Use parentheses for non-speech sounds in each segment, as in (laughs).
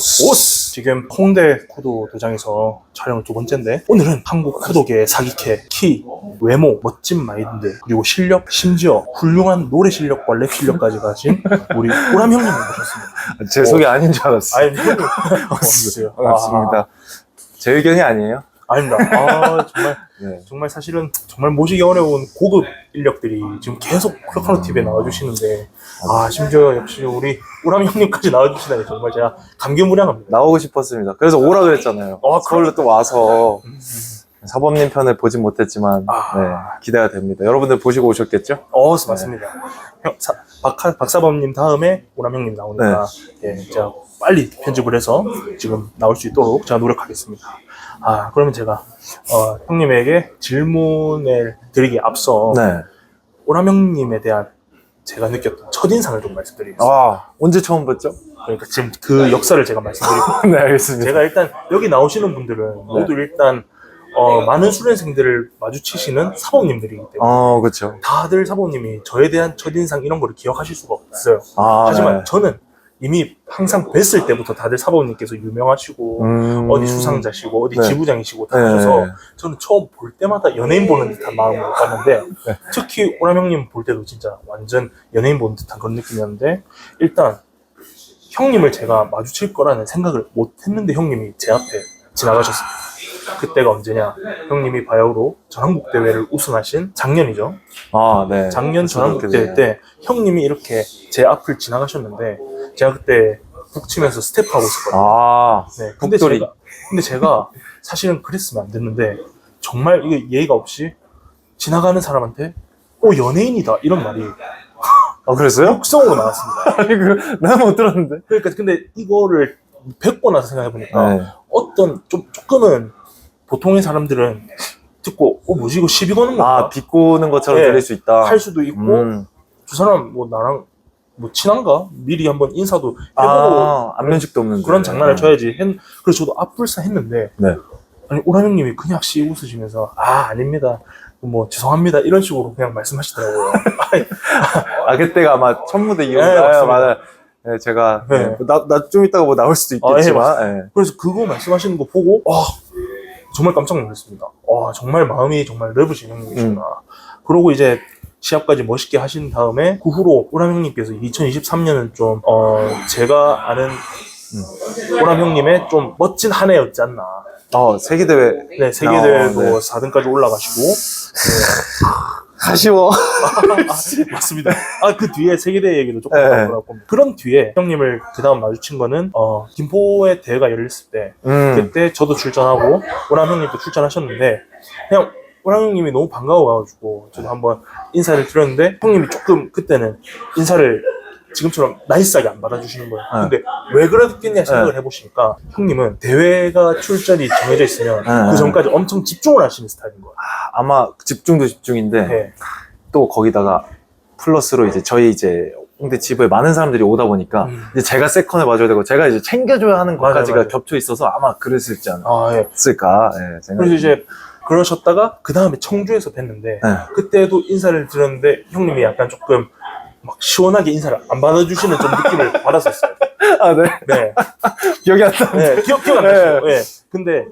오스. 오스! 지금 홍대 쿠도 도장에서 촬영을 두 번째인데 오늘은 한국 쿠도계의 사기캐, 키, 외모, 멋진 마인드 그리고 실력, 심지어 훌륭한 노래 실력과 랩 실력까지 가진 우리 우람 형님을 모셨습니다. 제 소개 아닌 줄 알았어요. 아니 형님 (laughs) 반갑습니다. 반갑습니다. 제 의견이 아니에요? 아, 아닙니다. 아 정말 (laughs) 네. 정말 사실은 정말 모시기 어려운 고급 인력들이 지금 계속 크로카로 TV에 나와주시는데 아 심지어 역시 우리 우람 형님까지 나와주시다니 정말 제가 감개무량합니다. 나오고 싶었습니다. 그래서 오라 그랬잖아요. 아, 서울로 또 와서 사범님 편을 보진 못했지만 아. 네, 기대가 됩니다. 여러분들 보시고 오셨겠죠? 어, 맞습니다. 형, 사, 박, 박사범님 다음에 오람 형님 나오니까 예, 제가 빨리 편집을 해서 지금 나올 수 있도록 제가 노력하겠습니다. 아, 그러면 제가 어, 형님에게 질문을 드리기 앞서 네. 오람 형님에 대한 제가 느꼈던 첫인상을 좀 말씀드리겠습니다. 아 언제 처음 봤죠? 그러니까 지금 그 역사를 제가 말씀드리고 (laughs) 네 알겠습니다. 제가 일단 여기 나오시는 분들은 모두 일단 어, 많은 수련생들을 마주치시는 사범님들이기 때문에 어 그렇죠. 다들 사범님이 저에 대한 첫인상 이런 거를 기억하실 수가 없어요. 아 하지만 네. 저는 이미 항상 뵀을 때부터 다들 사범님께서 유명하시고 음... 어디 수상자시고 어디 네. 지부장이시고 다 네. 하셔서 저는 처음 볼 때마다 연예인 보는 듯한 마음으로 봤는데 네. 특히 오람 형님 볼 때도 진짜 완전 연예인 보는 듯한 그런 느낌이었는데 일단 형님을 제가 마주칠 거라는 생각을 못 했는데 형님이 제 앞에 지나가셨습니다. 그때가 언제냐? 형님이 바야흐로 전한국 대회를 우승하신 작년이죠. 아 네. 작년 전한국 그렇게 대회 때 형님이 이렇게 제 앞을 지나가셨는데 제가 그때 북치면서 스텝하고 있었거든요. 아 네, 근데 북돌이. 제가 근데 제가 사실은 그랬으면 안 됐는데 정말 이거 예의가 없이 지나가는 사람한테 어 연예인이다 이런 말이 (laughs) 아, 그랬어요? 육성으로 나왔습니다. (laughs) 아니 그난못 들었는데. 그러니까 근데 이거를 뵙고 나서 생각해 보니까 네. 어떤 좀 조금은 보통의 사람들은 듣고 어 뭐지 이거 시비 거는 건가 아 비꼬는 것처럼 네. 들릴 수 있다. 할 수도 있고 음. 두 사람 뭐 나랑 뭐 친한가 미리 한번 인사도 해보고 아 안면식도 없는데. 그런 장난을 네. 쳐야지 했, 그래서 저도 앞불사 했는데 네. 아니 오람 형님이 그냥 씩 웃으시면서 아 아닙니다 뭐 죄송합니다 이런 식으로 그냥 말씀하시더라고요 (laughs) 아 그때가 아마 첫 무대 네, 이후인가요? 맞습니다. 맞아요. 네, 제가 네. 나나 좀 이따가 뭐 나올 수도 아, 예, 있겠지만. 네. 그래서 그거 말씀하시는 거 보고 와 정말 깜짝 놀랐습니다. 와 정말 마음이 정말 넓으신 형님이시구나 그러고 이제 시합까지 멋있게 하신 다음에 그 후로 오람 형님께서 2023년은 좀 어, 제가 아는 오람 형님의 좀 멋진 한 해였지 않나. 어 세계 대회. 네 세계대회도 아, 네. 4등까지 올라가시고 (laughs) 아쉬워. 아, (laughs) 맞습니다. 아, 그 뒤에 세계대회 얘기도 조금 네. 나올 겁니다. 그런 뒤에 형님을 그 다음 마주친 거는, 어, 김포의 대회가 열렸을 때, 음. 그때 저도 출전하고, 오람 형님도 출전하셨는데, 그냥, 오람 형님이 너무 반가워가지고, 저도 한번 인사를 드렸는데, 형님이 조금 그때는 인사를 지금처럼 나이스하게 안 받아주시는 거예요. 네. 근데 왜 그랬겠냐 생각을 해보시니까, 형님은 대회가 출전이 정해져 있으면, 네. 그 전까지 엄청 집중을 하시는 스타일인 거예요. 아마 집중도 집중인데 네. 또 거기다가 플러스로 이제 저희 이제 홍대 집에 많은 사람들이 오다 보니까 음. 이제 제가 세컨을 봐줘야 되고 제가 이제 챙겨줘야 하는 것까지가. 겹쳐 있어서 아마 그랬을지 아, 예. 않았을까 예, 그래서 이제 그러셨다가 그 다음에 청주에서 뵀는데 네. 그때도 인사를 드렸는데 형님이 약간 조금 막 시원하게 인사를 안 받아주시는 좀 느낌을 (laughs) 받았었어요. 아, 네. 네, (laughs) 기억이 안 나. 네 기억 기억 안 나시죠? 네. 근데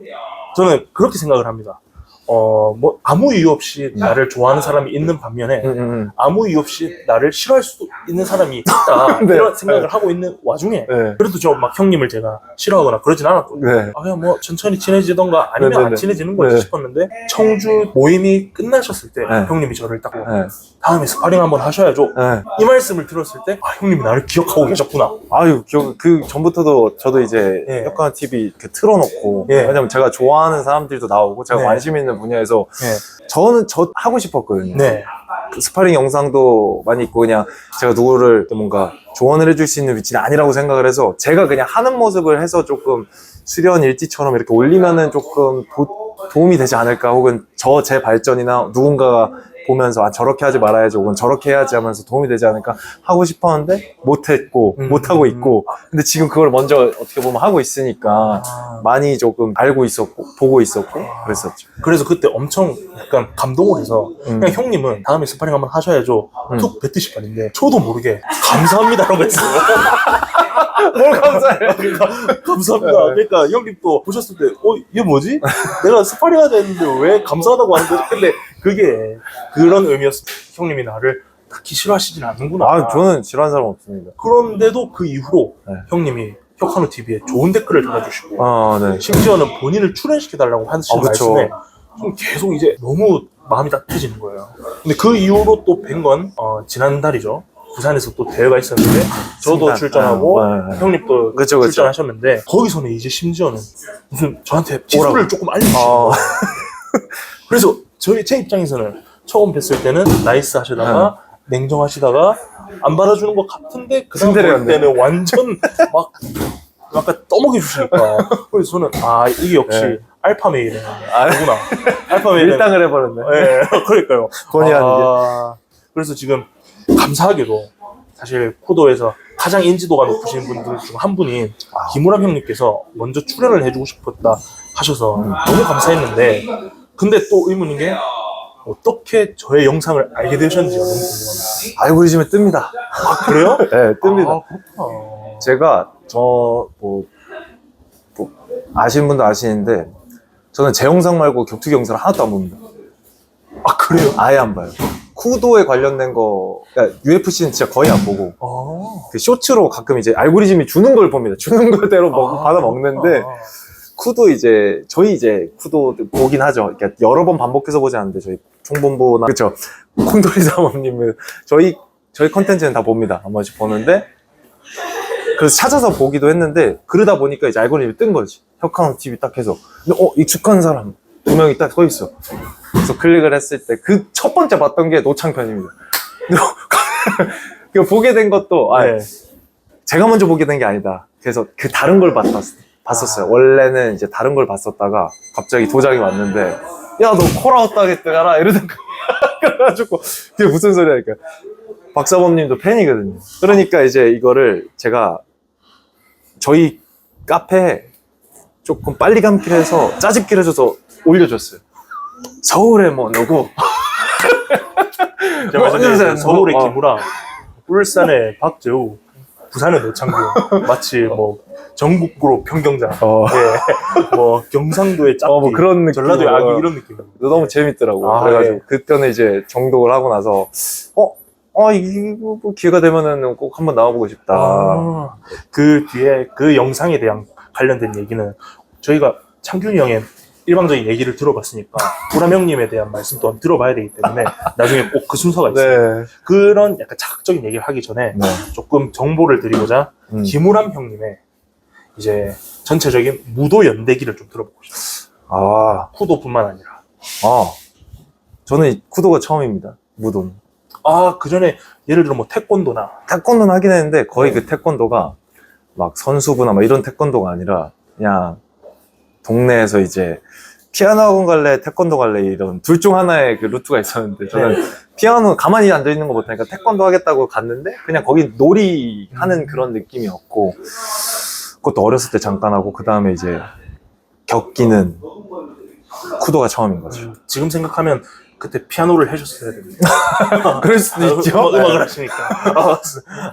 저는 그렇게 생각을 합니다. 어, 뭐 아무 이유 없이 나를 좋아하는 사람이 있는 반면에 음, 음, 아무 이유 없이 나를 싫어할 수도 있는 사람이 (laughs) 있다 네. 이런 생각을 하고 있는 와중에 음. 그래도 저 막 형님을 제가 싫어하거나 그러진 않았거든요. 네. 네. 아, 그냥 뭐 천천히 친해지던가 아니면 네 네 네. 안 친해지는 거지 네. 싶었는데 청주 모임이 끝나셨을 때 네. 형님이 저를 딱 네. 다음에 스파링 한번 하셔야죠. 네. 이 말씀을 들었을 때 아, 형님이 나를 기억하고 계셨구나. 아유, 기억, 그 전부터도 저도 이제 예. 역관 TV 이렇게 틀어놓고 예. 왜냐면 제가 좋아하는 사람들도 나오고 제가 네. 관심 있는 분야에서 네. 저는 저 하고 싶었거든요. 네. 그 스파링 영상도 많이 있고 그냥 제가 누구를 또 뭔가 조언을 해줄 수 있는 위치는 아니라고 생각을 해서 제가 그냥 하는 모습을 해서 조금 수련 일지처럼 이렇게 올리면은 조금 도, 도움이 되지 않을까 혹은 저 제 발전이나 누군가가 보면서 아 저렇게 하지 말아야지 혹은 저렇게 해야지 하면서 도움이 되지 않을까 하고 싶었는데 못했고 음. 못하고 있고 근데 지금 그걸 먼저 어떻게 보면 하고 있으니까 아, 많이 조금 알고 있었고 보고 있었고 그랬었죠 그래서 그때 엄청 약간 감동을 해서 음. 그냥 형님은 다음에 스파링 한번 하셔야죠. 음. 툭 뱉으실 뻔인데 저도 모르게 감사합니다라고 했어요. (laughs) 뭘 감사해. (laughs) 그러니까 감사합니다. 그러니까 형님 또 보셨을 때, 어, 얘 뭐지? 내가 스파링 하자 했는데 왜 감사하다고 하는 거지? 근데 그게 그런 의미였어. 형님이 나를 딱히 싫어하시진 않는구나. 아, 저는 싫어하는 사람 없습니다. 그런데도 그 이후로 네. 형님이 혁한우 TV에 좋은 댓글을 달아주시고 아, 네. 심지어는 본인을 출연시켜달라고 하시는 아, 그쵸. 말씀에 좀 계속 이제 너무 마음이 따뜻해지는 거예요. 근데 그 이후로 또 뵌건 어, 지난달이죠. 부산에서 또 대회가 있었는데 저도. 출전하고 아, 네, 네. 형님도 그쵸, 그쵸. 출전하셨는데 거기서는 이제 심지어는 무슨 저한테 지수를. 조금 어. 거예요. 그래서 저희 제 입장에서는 처음 뵀을 때는 나이스 하시다가 냉정하시다가 안 받아주는 것 같은데 그 츤데레였네. 때는 완전 (laughs) 막 약간 떠먹여 주시니까 그래서 저는 아 이게 역시 네. 알파 메일이구나 아, (laughs) 알파 메일은 밀당을 해버렸네. 예, (laughs) 그러니까요. 본의 아, 그래서 지금 감사하게도 사실 쿠도에서 가장 인지도가 높으신 분들 중 한 분인 아. 김우람 형님께서 먼저 출연을 해주고 싶었다 하셔서 음. 너무 감사했는데 근데 또 의문인 게 어떻게 저의 영상을 알게 되셨는지 너무 궁금합니다. 알고리즘에 뜹니다. 아 그래요? (laughs) 네, 뜹니다. 아, 그렇구나. 제가 저 뭐, 뭐 아시는 분도 아시는데 저는 제 영상 말고 격투기 영상을 하나도 안 봅니다. 아 그래요? 아예 안 봐요. 쿠도에 관련된 거, 그러니까 UFC는 진짜 거의 안 보고 아, 그 쇼츠로 가끔 이제 알고리즘이 주는 걸 봅니다. 주는 걸대로 먹, 아, 받아 먹는데 아, 쿠도 이제 저희 이제 쿠도 보긴 하죠. 그러니까 여러 번 반복해서 보지 않는데 저희 총본부나 그렇죠. 콩돌이 사모님은 저희 저희 컨텐츠는 다 봅니다. 한 번씩 보는데 그래서 찾아서 보기도 했는데 그러다 보니까 이제 알고리즘이 뜬 거지. 혁카운 TV 딱 해서 근데 어 익숙한 사람 두 명이 딱 서 있어. 그래서 클릭을 했을 때 그 첫 번째 봤던 게 노창편입니다. (laughs) 그 보게 된 것도 아, 네. 제가 먼저 보게 된 게 아니다. 그래서 그 다른 걸 봤, 봤었어요. 아. 원래는 이제 다른 걸 봤었다가 갑자기 도장이 왔는데 야 너 콜아웃 이러던 거 (laughs) 그래가지고 그게 무슨 소리야 그러니까 박사범님도 팬이거든요. 그러니까 이제 이거를 제가 저희 카페에 조금 빨리 감기를 해서 짜집기를 해줘서 올려줬어요. 서울에 뭐 누구 (laughs) 제가 뭐, 전에 서울의 어. 김우랑, 울산의 박재우, 부산의 노창규, (laughs) 마치 뭐 전국구로 평경자, 어, 예, 뭐 경상도의 짝기, 어, 뭐 그런 느낌 전라도의 아기 이런 느낌. 너무 재밌더라고. 아, 그래가지고 예. 그때는 이제 정독을 하고 나서 어, 어 이거 뭐 기회가 되면은 꼭 한번 나와보고 싶다. 아, 그 뒤에 그 영상에 대한 관련된 얘기는 저희가 창균이 형의 일방적인 얘기를 들어봤으니까 우람 형님에 대한 말씀 또한 들어봐야 되기 때문에 나중에 꼭 그 순서가 있어요. 네. 그런 약간 자극적인 얘기를 하기 전에 네. 조금 정보를 드리고자 음. 김우람 형님의 이제 전체적인 무도 연대기를 좀 들어보고 싶어요. 아, 쿠도뿐만 아니라. 아, 저는 이 쿠도가 처음입니다. 무도는. 아, 그 전에 예를 들어 뭐 태권도나 태권도는 하긴 했는데 거의 네. 그 태권도가 막 선수부나 막 이런 태권도가 아니라 그냥 동네에서 이제 피아노 학원 갈래, 태권도 갈래 이런 둘 중 하나의 그 루트가 있었는데 저는 피아노 가만히 앉아 있는 거 못하니까 태권도 하겠다고 갔는데 그냥 거기 놀이 하는 그런 느낌이었고 그것도 어렸을 때 잠깐 하고 그 다음에 이제 겪기는 쿠도가 처음인 거죠. 음, 지금 생각하면 그때 피아노를 해줬어야 됩니다. (laughs) 그럴 수도 있죠. 음, 악을 하시니까. 아,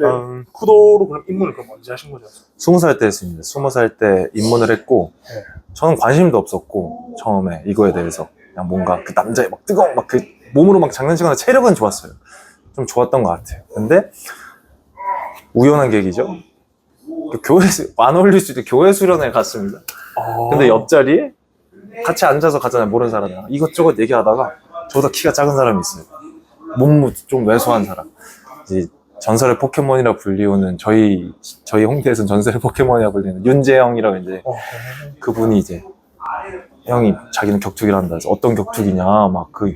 음, 쿠도로 그럼 입문을 그럼 언제 하신 거죠? 스무 살 때 했습니다. 스무 살 때 입문을 했고, 네. 저는 관심도 없었고, 처음에 이거에 대해서. 그냥 뭔가 그 남자의 막 뜨거운 막 그 몸으로 막 장난치거나 체력은 좋았어요. 좀 좋았던 것 같아요. 근데, 우연한 계기죠. 그 교회, 수- 안 어울릴 수도 있게 교회 수련회 갔습니다. 아, 근데 옆자리에 같이 앉아서 가잖아요. 모르는 사람이랑. 이것저것 얘기하다가 저보다 키가 작은 사람이 있어요. 몸무 좀 왜소한 사람. 이제 전설의 포켓몬이라 불리우는 저희 저희 홍대에서는 전설의 포켓몬이라 불리는 윤재영이라고 이제 어, 그분이 이제 형이 자기는 격투기를 한다 해서 어떤 격투기냐 막 그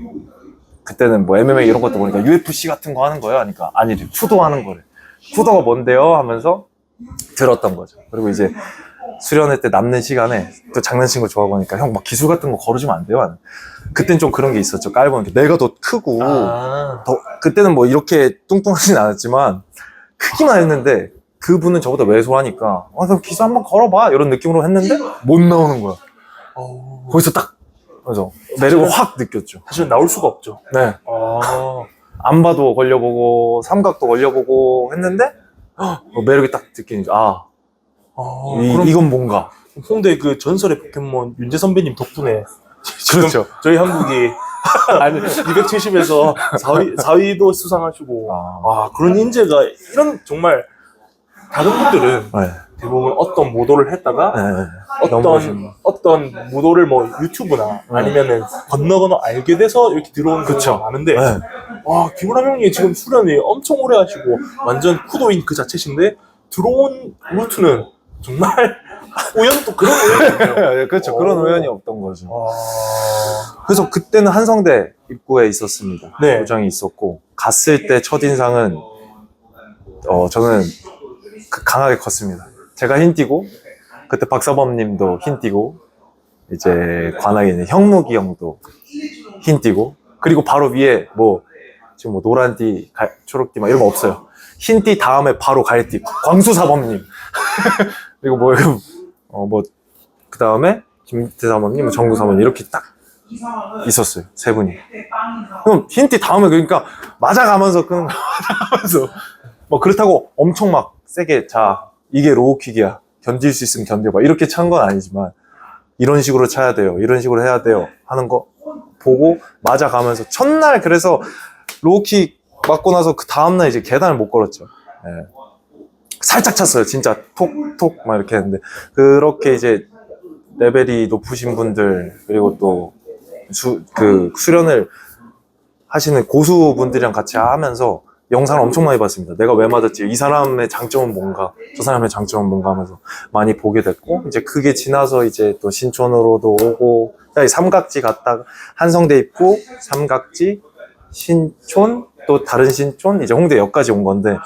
그때는 뭐 MMA 이런 것도 보니까 UFC 같은 거 하는 거야 하니까 아니래 쿠도 하는 거래 쿠도가 뭔데요 하면서 들었던 거죠. 그리고 이제 수련회 때 남는 시간에 또 장난친 거 좋아하고 하니까 형 막 기술 같은 거 걸어주면 안 돼요? 그땐 좀 그런 게 있었죠. 깔보는 게. 내가 더 크고 아, 더 그때는 뭐 이렇게 뚱뚱하진 않았지만 크기만 했는데 그분은 저보다 왜소하니까 아 그럼 기술 한번 걸어봐. 이런 느낌으로 했는데 못 나오는 거야. 어, 거기서 딱 그래서 매력을 확 느꼈죠. 사실은 나올 수가 없죠. 네. 아, 안 봐도 걸려보고 삼각도 걸려보고 했는데 어, 매력이 딱 느끼는 거죠 아 아, 이, 그럼 이건 뭔가. 홍대 그 전설의 포켓몬 윤재 선배님 덕분에 지금 그렇죠. 저희 한국이 (laughs) 아니 270에서 4위, 4위도 수상하시고 아. 아 그런 인재가 이런 정말 다른 분들은 네. 대부분 어떤 모도를 했다가 네. 어떤 멋있네. 어떤 무도를 뭐 유튜브나 아니면은 건너 건너 알게 돼서 이렇게 들어오는 그쵸. 경우가 많은데 네. 와 김우람 형님 지금 수련이 엄청 오래 하시고 완전 쿠도인 그 자체신데 들어온 루트는 정말 (laughs) 우연도 그런 (laughs) 우연이에요. 네, 그렇죠. 그런 우연이 없던 거죠. 아... 그래서 그때는 한성대 입구에 있었습니다. 네. 고장이 있었고 갔을 때 첫인상은 어 저는 그- 강하게 컸습니다. 제가 흰 띠고 그때 박사범님도 흰 띠고 이제 관악에 있는 형무기 형도 흰 띠고 그리고 바로 위에 뭐 지금 뭐 노란띠, 갈- 초록 띠 막 이런 거 없어요. 흰 띠 다음에 바로 갈띠 광수사범님 (laughs) 그리고 뭐 어뭐 그 다음에 김태 사범님, 뭐 정구 사범님 이렇게 딱 있었어요 세 분이. 그럼 흰띠 다음에 그러니까 맞아가면서 그냥 (laughs) 맞아가면서 뭐 그렇다고 엄청 막 세게 자 이게 로우킥이야 견딜 수 있으면 견뎌봐 이렇게 찬 건 아니지만 이런 식으로 차야 돼요 이런 식으로 해야 돼요 하는 거 보고 맞아가면서 첫날 그래서 로우킥 맞고 나서 그 다음날 이제 계단을 못 걸었죠. 예. 살짝 찼어요 진짜 톡톡 막 이렇게 했는데 그렇게 이제 레벨이 높으신 분들 그리고 또 수, 그 수련을 하시는 고수분들이랑 같이 하면서 영상을 엄청 많이 봤습니다. 내가 왜 맞았지? 이 사람의 장점은 뭔가? 저 사람의 장점은 뭔가 하면서 많이 보게 됐고, 이제 그게 지나서 이제 또 신촌으로도 오고, 자, 삼각지 갔다가 한성대 입구, 삼각지, 신촌, 또 다른 신촌, 이제 홍대역까지 온 건데,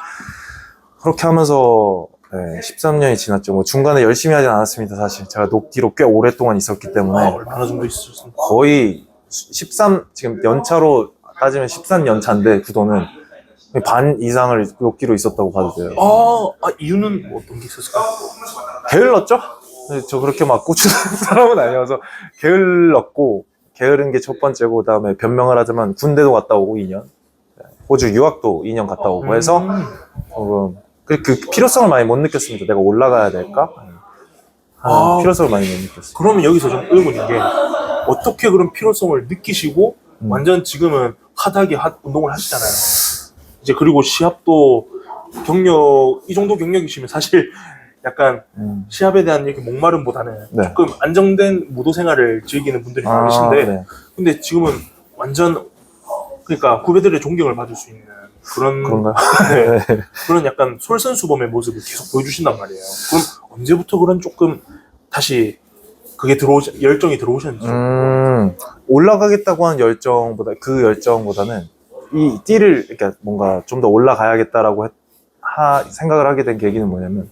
그렇게 하면서 네, 13년이 지났죠. 뭐 중간에 열심히 하진 않았습니다, 사실. 제가 녹디로 꽤 오랫동안 있었기 때문에. 아, 얼마나 정도 있으셨습니까? 거의 13 지금 연차로 따지면 13 연차인데 구도는 반 이상을 녹기로 있었다고 봐도 돼요. 아, 아, 이유는 뭐 어떤 게 있었을까요? 게을렀죠? 저 그렇게 막 꽂히는 (laughs) 사람은 아니어서 게을렀고 게으른 게 첫 번째고 그다음에 변명을 하자면 군대도 갔다 오고 2년 호주 유학도 2년 갔다 오고 해서 음. 조금 그, 그 필요성을 많이 못 느꼈습니다. 내가 올라가야 될까? 하는 아. 필요성을 많이 못 느꼈어요. 그러면 여기서 좀 의문인 게 어떻게 그런 필요성을 느끼시고 음. 완전 지금은 하다하게 하- 운동을 하시잖아요. 이제 그리고 시합도 경력 이 정도 경력이시면 사실 약간 음. 시합에 대한 이렇게 목마름보다는 네. 조금 안정된 무도 생활을 즐기는 분들이 많으신데 네. 근데 지금은 완전 그러니까 후배들의 존경을 받을 수 있는 그런 그런가요? (laughs) 네. 그런 약간 솔선수범의 모습을 계속 보여주신단 말이에요. 그럼 언제부터 그런 조금 다시 그게 들어오 열정이 들어오셨는지. 음, 올라가겠다고 하는 열정보다 그 열정보다는 이 띠를 그러니까 뭔가 좀 더 올라가야겠다라고 했- 하- 생각을 하게 된 계기는 뭐냐면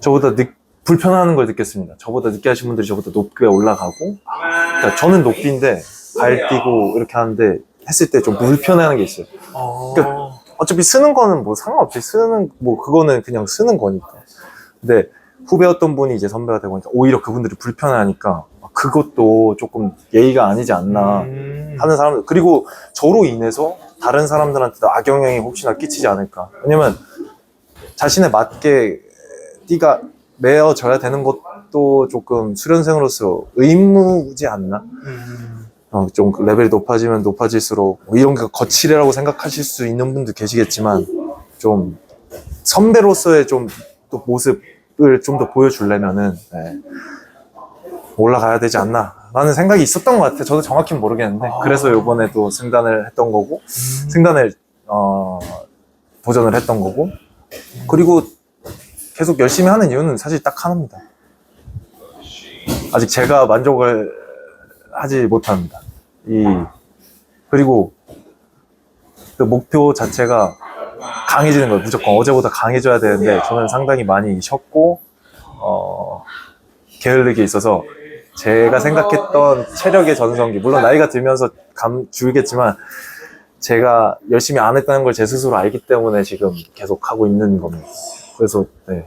저보다 늦, 불편해하는 걸 느꼈습니다. 저보다 늦게 하신 분들이 저보다 높게 올라가고 그러니까 저는 높이인데 발 뛰고 이렇게 하는데 했을 때 좀 불편해하는 게 있어요. 아, 그러니까 어차피 쓰는 거는 뭐 상관없이 쓰는 뭐 그거는 그냥 쓰는 거니까. 근데 후배였던 분이 이제 선배가 되고 오히려 그분들이 불편해하니까 그것도 조금 예의가 아니지 않나 음. 하는 사람들 그리고 저로 인해서 다른 사람들한테도 악영향이 혹시나 끼치지 않을까. 왜냐면 자신에 맞게 띠가 매어져야 되는 것도 조금 수련생으로서 의무지 않나? 음. 어, 좀 레벨이 높아지면 높아질수록 뭐 이런 게 거칠이라고 생각하실 수 있는 분도 계시겠지만 좀 선배로서의 좀 또 모습을 좀 더 보여주려면은 네, 올라가야 되지 않나 라는 생각이 있었던 것 같아요. 저도 정확히는 모르겠는데 아. 그래서 이번에 또 승단을 했던 거고 음. 승단을 어, 도전을 했던 거고 그리고 계속 열심히 하는 이유는 사실 딱 하나입니다. 아직 제가 만족을 하지 못합니다. 이 그리고 그 목표 자체가 강해지는 거예요. 무조건 어제보다 강해져야 되는데 저는 상당히 많이 쉬었고 어, 게을르게 있어서 제가 생각했던 체력의 전성기 물론 나이가 들면서 감 줄겠지만 제가 열심히 안 했다는 걸 제 스스로 알기 때문에 지금 계속 하고 있는 겁니다. 그래서 네.